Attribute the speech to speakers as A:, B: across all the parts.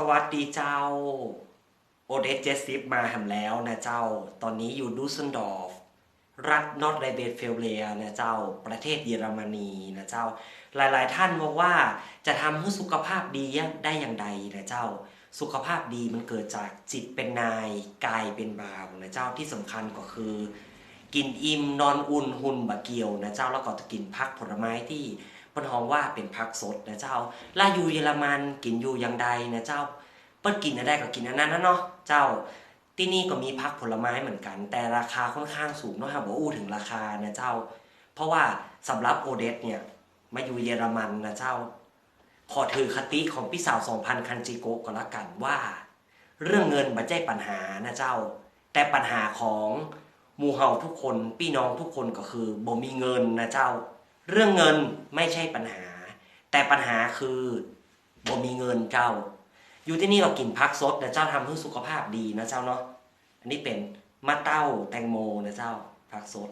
A: สวัสดีเจ้า โอเดสเจสซิฟมาหำแล้วนะเจ้า ตอนนี้อยู่ดูสเซนดอร์ฟรัฐนอร์ทไรเบนเฟลเลียนะเจ้า ประเทศเยอรมนีนะเจ้า หลายๆ ท่านบอกว่าจะทำให้สุขภาพดีได้อย่างใดนะเจ้า สุขภาพดีมันเกิดจากจิตเป็นนายกายเป็นบ่าวนะเจ้าที่สำคัญก็คือ กินอิ่มนอนอุ่นหุ่นบะเกียวนะเจ้าแล้วก็จะกินพักผลไม้ที่ เปิ้นฮ้องว่าเป็นพักสดนะเจ้าล่าอยู่เยอรมันกินอยู่ย่างใดนะเจ้า เปิ้นกินอะไรก็กินอันนั้นนะเนาะเจ้า ที่นี่ก็มีพักผลไม้เหมือนกัน แต่ราคาค่อนข้างสูงเนาะครับอกอู้ถึงราคานะเจ้า เพราะว่าสำหรับโอเดสเนี่ยมาอยู่เยอรมันนะเจ้า ขอถือคติของพี่สาว2,000คันจิโกก็แล้วกันว่า เรื่องเงินไม่ใช่ปัญหานะเจ้า แต่ปัญหาของมูเฮาทุกคนพี่น้องทุกคนก็คือบ่มีเงินนะเจ้า เรื่องเงินไม่ใช่ปัญหา แต่ปัญหาคือบ่มีเงินเจ้า อยู่ที่นี่เรากินพักสดนะเจ้าทำให้สุขภาพดีนะเจ้าเนาะอันนี้เป็นมะเต้าแตงโมนะเจ้าพักสด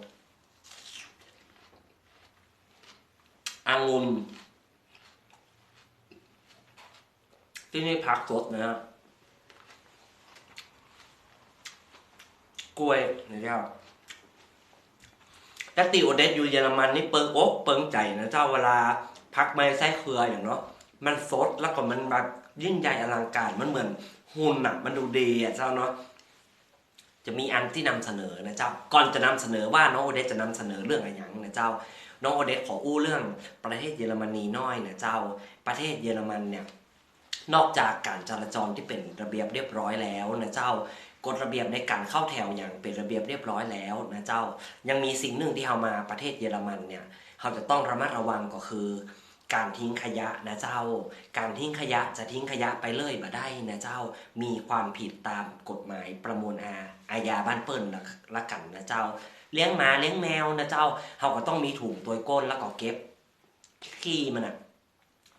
A: องุ่นที่นี่พักสดนะฮะกล้วยนะเจ้า แต่ติโอเดสอยู่เยอรมันนี่เปิงอกเปิงใจนะเจ้าเวลาพักไม่ไส้เครืออย่างเนาะมันสดแล้วก็มันแบบยิ่งใหญ่อลังการมันเหมือนหุ่นอะมันดูดีอะเจ้าเนาะจะมีอันที่นำเสนอนะเจ้าก่อนจะนำเสนอว่าน้องโอเดสจะนำเสนอเรื่องอะไรอย่างนะเจ้า น้องโอเดสขออู้เรื่องประเทศเยอรมนีน้อยนะเจ้า ประเทศเยอรมันเนี่ยนอกจากการจราจรที่เป็นระเบียบเรียบร้อยแล้วนะเจ้า กฎระเบียบในการเข้าแถวอย่างเป็นระเบียบเรียบร้อยแล้วนะเจ้า ยังมีสิ่งหนึ่งที่เรามาประเทศเยอรมันเนี่ยเราจะต้องระมัดระวังก็คือ การทิ้งขยะนะเจ้า การทิ้งขยะจะทิ้งขยะไปเลยบ่ได้นะเจ้า มีความผิดตามกฎหมายประมวลอาอาญาบ้านเปิ้ลละละกันนะเจ้า เลี้ยงหมาเลี้ยงแมวนะเจ้าเราก็ต้องมีถุงตัวก้นแล้วก็เก็บขี้มันอะ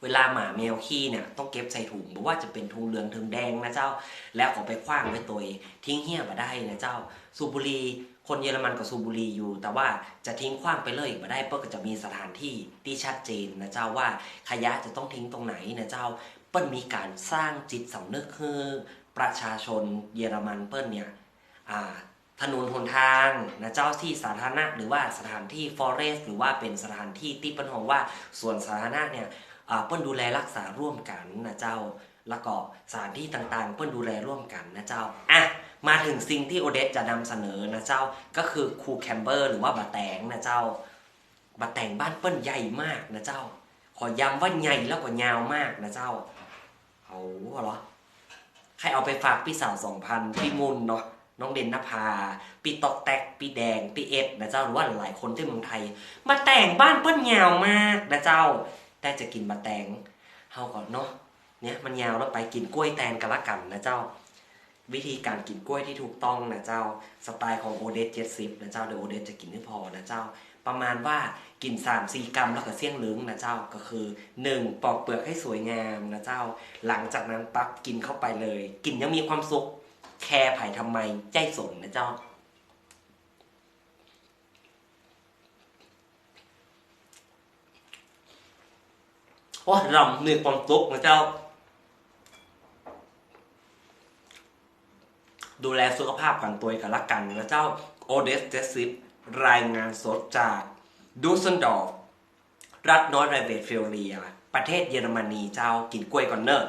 A: เวลาหมาแมวขี้เนี่ยต้องเก็บใส่ถุงบอกว่าจะเป็นถุงเหลืองถุงแดงนะเจ้า แล้วก็ไปคว้างไว้ตัวทิ้งเหี้ยมาได้นะเจ้าสูบุรีคนเยอรมันก็สูบุรีอยู่ แต่ว่าจะทิ้งคว้างไปเลยมาได้เปิ้ลก็จะมีสถานที่ที่ชัดเจนนะเจ้าว่าขยะจะต้องทิ้งตรงไหนนะเจ้า เปิ้ลมีการสร้างจิตสำนึกคือประชาชนเยอรมันเปิ้ลเนี่ยอ่าถนนหนทางนะเจ้าที่สาธารณะหรือว่าสถานที่ forest หรือว่าเป็นสถานที่ที่เปิ้ลมองว่าส่วนสาธารณะเนี่ย เปิ้ลดูแลรักษาร่วมกันนะเจ้าแล้วก็สถานที่ต่างๆ เปิ้ลดูแลร่วมกันนะเจ้าอะมาถึงสิ่งที่โอเดสจะนำเสนอนะเจ้าก็คือคูแคมเบอร์หรือว่าบะแตงนะเจ้าบะแตงบ้านเปิ้ลใหญ่มากนะเจ้า ขอย้ำว่าใหญ่แล้วก็ยาวมากนะเจ้าเอาเหรอใครเอาไปฝากพี่สาวสองพันพี่มุนเนาะน้องเด่นนภาพี่ตอกแตกพี่แดงพี่เอ็ดนะเจ้าหรือว่าหลายคนที่เมืองไทย มาแต่งบ้านเปิ้ลยาวมากนะเจ้า แต่จะกินมาแตงเฮาก่อนเนาะเนี่ยมันยาวแล้วไปกินกล้วยแตนกันละกันนะเจ้า วิธีการกินกล้วยที่ถูกต้องนะเจ้าสไตล์ของโอเดสเจ็ดสิบนะเจ้าเดี๋ยวโอเดสจะกินให้พอนะเจ้า ประมาณว่ากิน3ามสี่กรัมแล้วก็เสี่ยงเลืองนะเจ้าก็คือ 1. ปอกเปลือกให้สวยงามนะเจ้า หลังจากนั้นปั๊บกินเข้าไปเลย กินยังมีความสุขแคร์ไผ่ทำไมใจสนนะเจ้า โอ้เรำมีความสุขนะเจ้า ดูแลสุขภาพของตัวกันละกันนะเจ้าโอเดสเจสิฟรายงานสดจากดูสเซนดอร์ฟรัฐนอร์ทไรเวสเฟลเลีย ประเทศเยอรมนีเจ้ากินกล้วยก่อนเนอะ